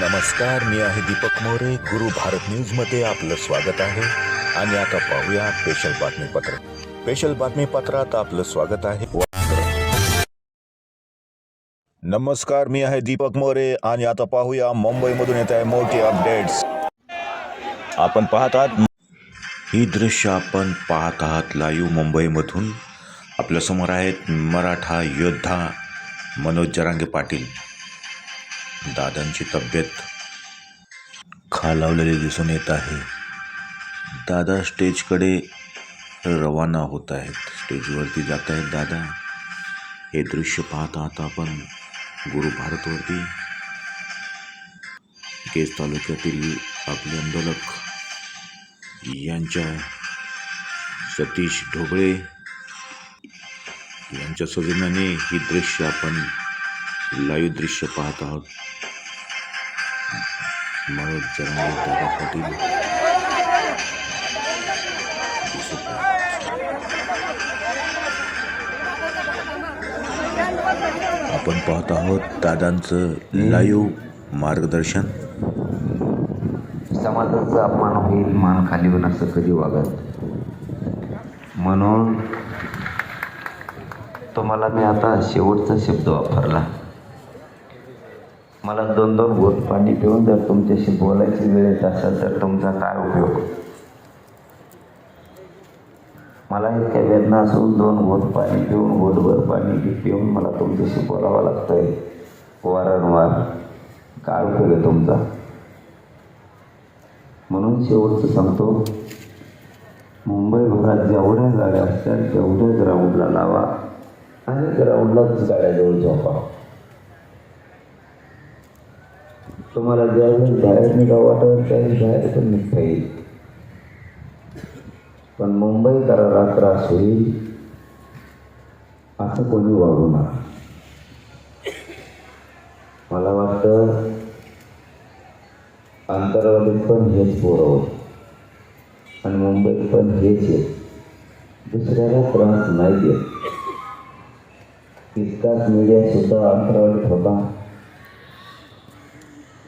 नमस्कार मी आहे दीपक मोरे. गुरु भारत न्यूजमध्ये आपलं स्वागत आहे. आणि आता पाहूया स्पेशल बातमीपत्र. स्पेशल बातमीपत्रात आपलं स्वागत आहे. नमस्कार मी आहे दीपक मोरे. आणि आता पाहूया मुंबईमधून येत आहे मोठी अपडेट्स आपण पाहत आहात ही दृश्य आपण पाहत आहात लाईव्ह मुंबईमधून आपल्यासमोर आहेत मराठा योद्धा मनोज जरांगे पाटील. दादांची तब्येत खालावलेली दिसून येत आहे. दादा स्टेजकडे रवाना होत आहेत. स्टेजवरती जात आहेत दादा. हे दृश्य पाहत आहात आपण गुरु भारतवरती केस तालुक्यातील आपले आंदोलक यांच्या सतीश ढोबळे यांच्या सौजन्याने ही दृश्य आपण लाईव्ह दृश्य पाहत आहोत. मनोज जरांगे दादा पाटील। आपण पाहत आहोत दादांचं लाईव्ह मार्गदर्शन. समाजाचा अपमान होईल मान खाली होईल असं कधी वागत म्हणून तुम्हाला मी आता शेवटचा शब्द वापरला. मला दोन दोन घोट पाणी पिऊन जर तुमच्याशी बोलायची वेळ येत असेल तर तुमचा काय उपयोग? मला इतक्या वेदना असून दोन घोट पाणी पिऊन घोटभर पाणी पिऊन मला तुमच्याशी बोलावं लागतंय. वारंवार काय उपयोग आहे तुमचा? म्हणून शेवटचं सांगतो मुंबईभरात जेवढ्या गाड्या असतात तेवढ्या ग्राउंडला लावा आणि ग्राउंडलाच गाड्याजवळ झोपा. तुम्हाला ज्यावेळेस बाहेर निघावं वाटत त्यावेळेस बाहेर पण निघता येईल. पण मुंबईकराला त्रास होईल असं कोणी वागू नका मला वाटतं आंतरवालीत पण हेच पोरं आणि मुंबईत पण हेच येत दुसऱ्याला त्रास नाही देत तितकाच मीडियासुद्धा अंतरावलीत होता.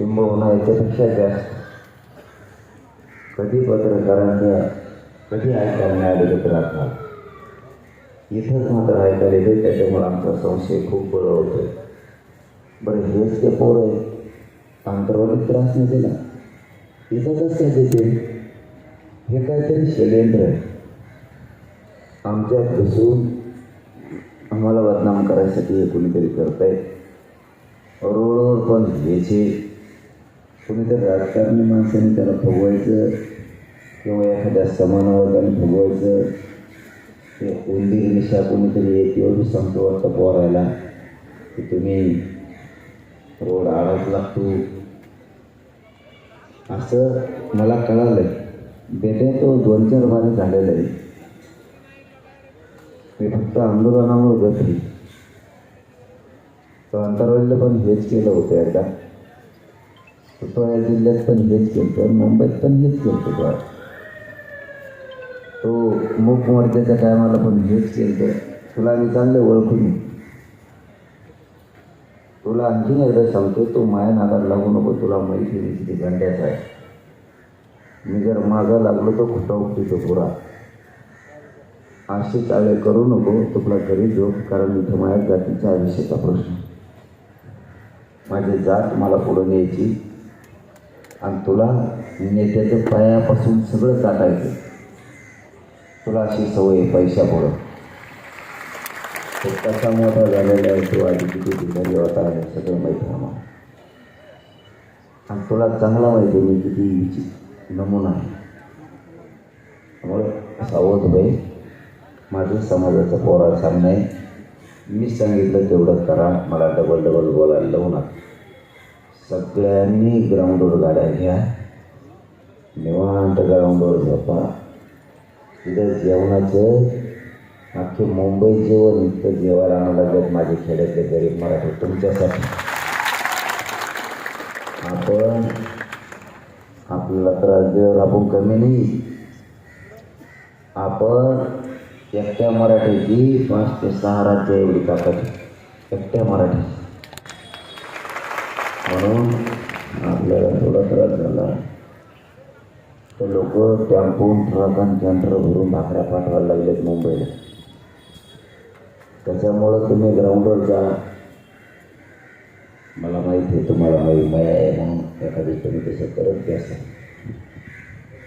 किंबहुना याच्यापेक्षा जास्त. कधी पत्रकारांनी कधी ऐकायला नाही तर त्रास इथंच मात्र ऐकायला येते त्याच्यामुळे आमचा संशय खूप बरं होतोय. बरं हेच ते पोरं आहे अंतरवालीत त्रास नाही दिला. इथं कसं काय देते हे काहीतरी शैलेंद्र आहे. आमच्यात घुसून आम्हाला बदनाम करायसाठी हे कोणीतरी करतायत रोडवर पण घ्यायचे कोणीतरी राजकारणी माणसाने त्याला फुगवायचं किंवा एखाद्या समानवर्गाने फुगवायचं ते उंदीर निशा कोणीतरी येते एवढी सांगतो वाटतं पोरायला की तुम्ही रोड आडत लागतो असं मला कळालं बेटे तो दोन चार बारे झालेलं आहे मी फक्त आंदोलनामुळे बसली तो अंतरवालीला पण हेच केलं होतं एकदा तो जिल्ह्यात पण हेच केलं मुंबईत पण हेच केलं तो तो मूक मोर्चाच्या टायमाला पण हेच केलं तुला मी चांगलं ओळखून तुला आणखीन एकदा सांगतो तू माया नादाला लागू नको तुला माहिती नाही किती गंड्याचा आहे. मी जर मागं लागलो तो खोटा उठतो पुरा. असे चाळे करू नको तुला घरी झोप कारण इथं माझ्या जातीच्या आयुष्याचा प्रश्न माझी जात मला पुढं न्यायची. आणि तुला नेत्याचं पायापासून सगळं चाटायचं. तुला अशी सवय पैशापुढं. कसा मोठा झालेला आहे तो आधी किती ठिकाणी होता हे सगळं माहीत आहे आणि तुला चांगला माहिती आहे मी किती विचित नमुना आहे. त्यामुळे सावध भाई माझं समाजाचं पोरा सामना आहे मी सांगितलं तेवढं करा मला डबल डबल बोलायला लावू नका. सगळ्यांनी ग्राउंडवर गाड्या घ्या. निवांत ग्राउंडवर झोपा. तिथं जेवणाचं अख्खे मुंबई जेवण इथं जेवायला आणू लागत माझे खेड्यातले गरीब मराठी तुमच्यासाठी. आपण आपल्याला त्रास देवर आपण कमी नाही. आपण एकट्या मराठीची पाच ते सहा राज्य एवढी ताकद एकट्या मराठी म्हणून आपल्याला थोडा त्रास झाला. तर लोक टेम्पोन ट्रक आणि कॅन्टर भरून भाकऱ्या पाठवायला लागलेत मुंबईला. त्याच्यामुळं तुम्ही ग्राउंडवर जा. मला माहिती आहे तुम्हाला माहिती माया आहे म्हणून एखादी तुम्ही तसं करत घ्यासा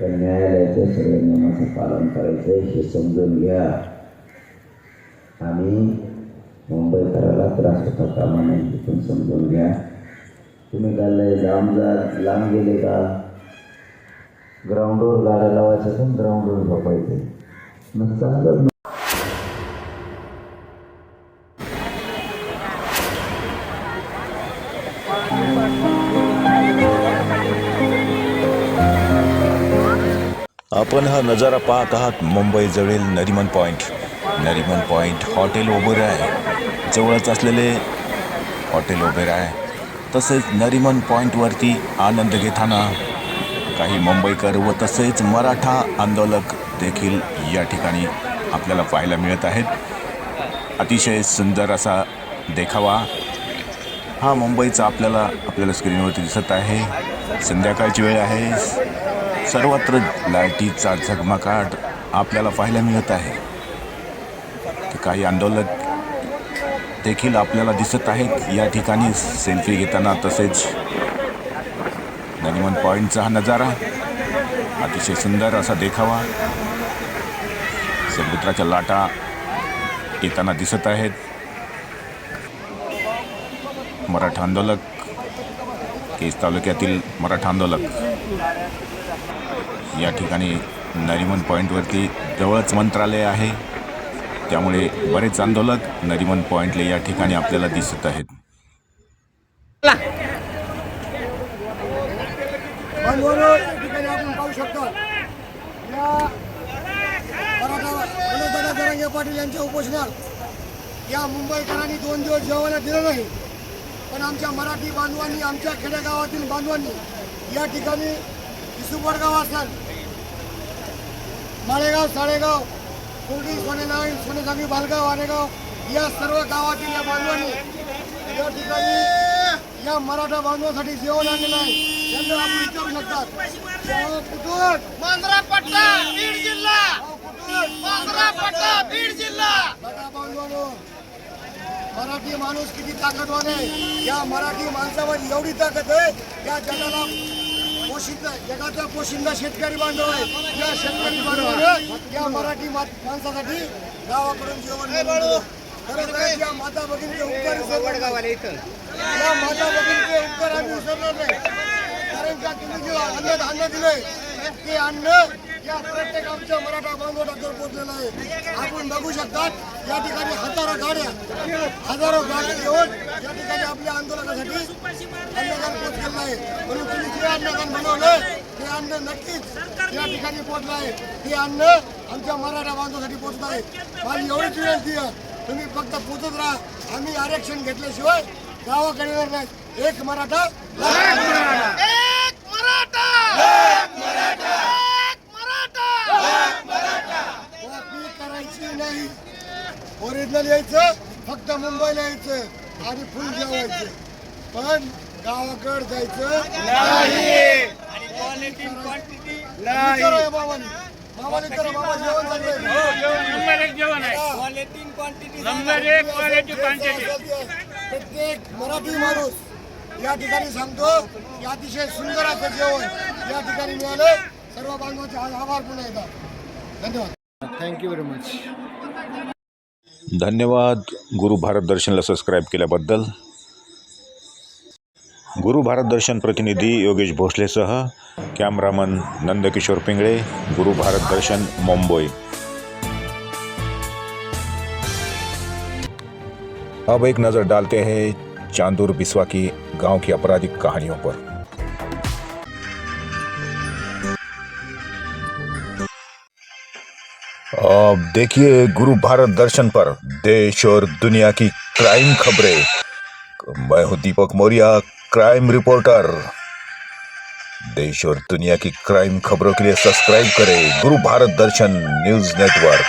पण न्यायालयाच्या सगळ्या नियमाचं पालन करायचं हे समजून घ्या. आणि मुंबईकराला त्रास होता कामा नाही हे पण समजून घ्या. तुम्ही काय लांब जा लांब गेले का? ग्राउंडवर गाड्या लावायचं तर ग्राउंडवर झोपायचे. नसतं आपण हा नजारा पाहत आहात मुंबई जवळील Nariman point Nariman point hotel Oberoi आहे जवळच असलेले हॉटेल ओबेरा आहे तसेच नरिमन पॉईंटवरती आनंद घेताना काही मुंबईकर व तसेच मराठा आंदोलक देखील या ठिकाणी आपल्याला पाहायला मिळत आहेत. अतिशय सुंदर असा देखावा हा मुंबईचा आपल्याला आपल्याला स्क्रीनवरती दिसत आहे. संध्याकाळची वेळ आहे. सर्वत्र लाईटीचा झगमगाट आपल्याला पाहायला मिळत आहे. काही आंदोलक देखील आपल्याला दिसत आहेत. या ठिकाणी सेल्फी घेताना तसेच नरिमन पॉईंटचा हा नजारा. अतिशय सुंदर असा देखावा. समुद्राच्या लाटा येताना दिसत आहेत. मराठा आंदोलक केस तालुक्यातील मराठा आंदोलक. या ठिकाणी नरिमन पॉईंटवरती जवळच मंत्रालय आहे. त्यामुळे बरेच आंदोलक नरिमन पॉईंटले या ठिकाणी आपल्याला दिसत आहेत. या ठिकाणी आपण पाहू शकतो पाटील यांच्या उपोषणात या मुंबईकरांनी दोन दिवस जेवायला दिलं नाही पण आमच्या मराठी बांधवांनी आमच्या खेडेगावातील बांधवांनी या ठिकाणी इसुपडगाव असाल. माळेगाव साळेगाव कुर्डी सोनेगाव सोनेसांगी बालगाव आरेगाव या सर्व गावातील या बांधवांनी या ठिकाणी या मराठा बांधवासाठी जेवण आणलेलं आहे. त्यांना आपण विचारू शकतात कुठून? मांजरा पट्टा बीड जिल्हा. मांजरा पट्टा बीड जिल्हा. बघा बांधवानो मराठी माणूस किती ताकदवान आहे. या मराठी माणसावर एवढी ताकद आहे या जगाला पोशिंदा जगाचा पोशिंदा शेतकरी बांधव आहे या शेतकरी बांधवानं या मराठी माणसासाठी गावाकडून जेवण या माता भगिनीचे उपकार विसरणार. या माता भगिनीचे उपकार आम्ही विसरणार नाही. कारण का तुम्ही जे अन्न धान्य दिले ते अन्न या प्रत्येक आमच्या मराठा बांधवांना पोचलेलं आहे. आपण बघू शकतात या ठिकाणी हजारो गाड्या हजारो गाड्या घेऊन या ठिकाणी आपल्या आंदोलनासाठी अन्नदान पोचलेलं आहे म्हणून तुम्ही जे अन्नदान बनवलं ते अन्न नक्कीच या ठिकाणी पोचलं आहे. ते अन्न आमच्या मराठा बांधवासाठी पोचलं आहे. माझी एवढीच विनंती आहे. तुम्ही फक्त पोचत राहा. आम्ही आरक्षण घेतल्याशिवाय गावाकडे येणार नाही. एक मराठा एक मराठा. एक मराठा. एक मराठा. कॉपी करायची नाही. ओरिजिनल यायचं फक्त मुंबईला यायचं आणि फुल जेवायचं. पण गावाकड जायचं? विचारा या मामाने मामाने विचारा, मामा जेवण चाललंय. नंबर एक जेवण आहे नंबर एक क्वालिटी क्वांटिटी प्रत्येक मराठी माणूस या ठिकाणी सांगतो की अतिशय सुंदर असं जेवण या ठिकाणी मिळालं. सर्व बांधवांचे आभार पुन्हा येतात धन्यवाद. थँक्यू व्हेरी मच धन्यवाद. गुरु भारत दर्शनला सबस्क्राईब केल्याबद्दल. गुरु भारत दर्शन प्रतिनिधी योगेश भोसले भोसलेसह कॅमेरामन नंदकिशोर पिंगळे, गुरु भारत दर्शन मुंबई। अब एक नज़र डालते हैं चांदूर बिस्वा की गाँव की आपराधिक कहानियों पर। अब देखिए गुरु भारत दर्शन पर देश और दुनिया की क्राइम खबरें। मैं हूँ दीपक मौर्य क्राइम रिपोर्टर देश और दुनिया की क्राइम खबरों के लिए सब्सक्राइब करें गुरु भारत दर्शन न्यूज़ नेटवर्क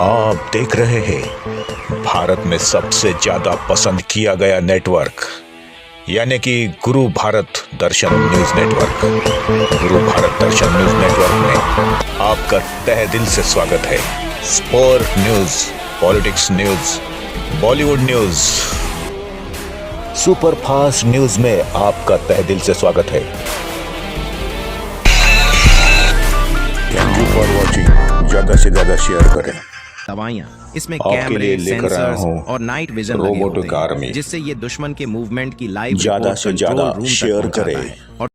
आप देख रहे हैं, भारत में सबसे ज़्यादा पसंद किया गया नेटवर्क यानी कि गुरु भारत दर्शन न्यूज़ नेटवर्क गुरु भारत दर्शन न्यूज़ नेटवर्क में आपका तह दिल से स्वागत है। Sport news politics news Bollywood news super fast news में आपका तह दिल से स्वागत है। थैंक यू फॉर वॉचिंग ज़्यादा से ज़्यादा शेयर करें। दवाइयाँ। इसमें कैमरे लिए लेकर आया सेंसर्स हूँ और नाइट विजन रोबोटिक आर्मी। जिससे ये दुश्मन के मूवमेंट की लाइव ज़्यादा से ज़्यादा शेयर करें। और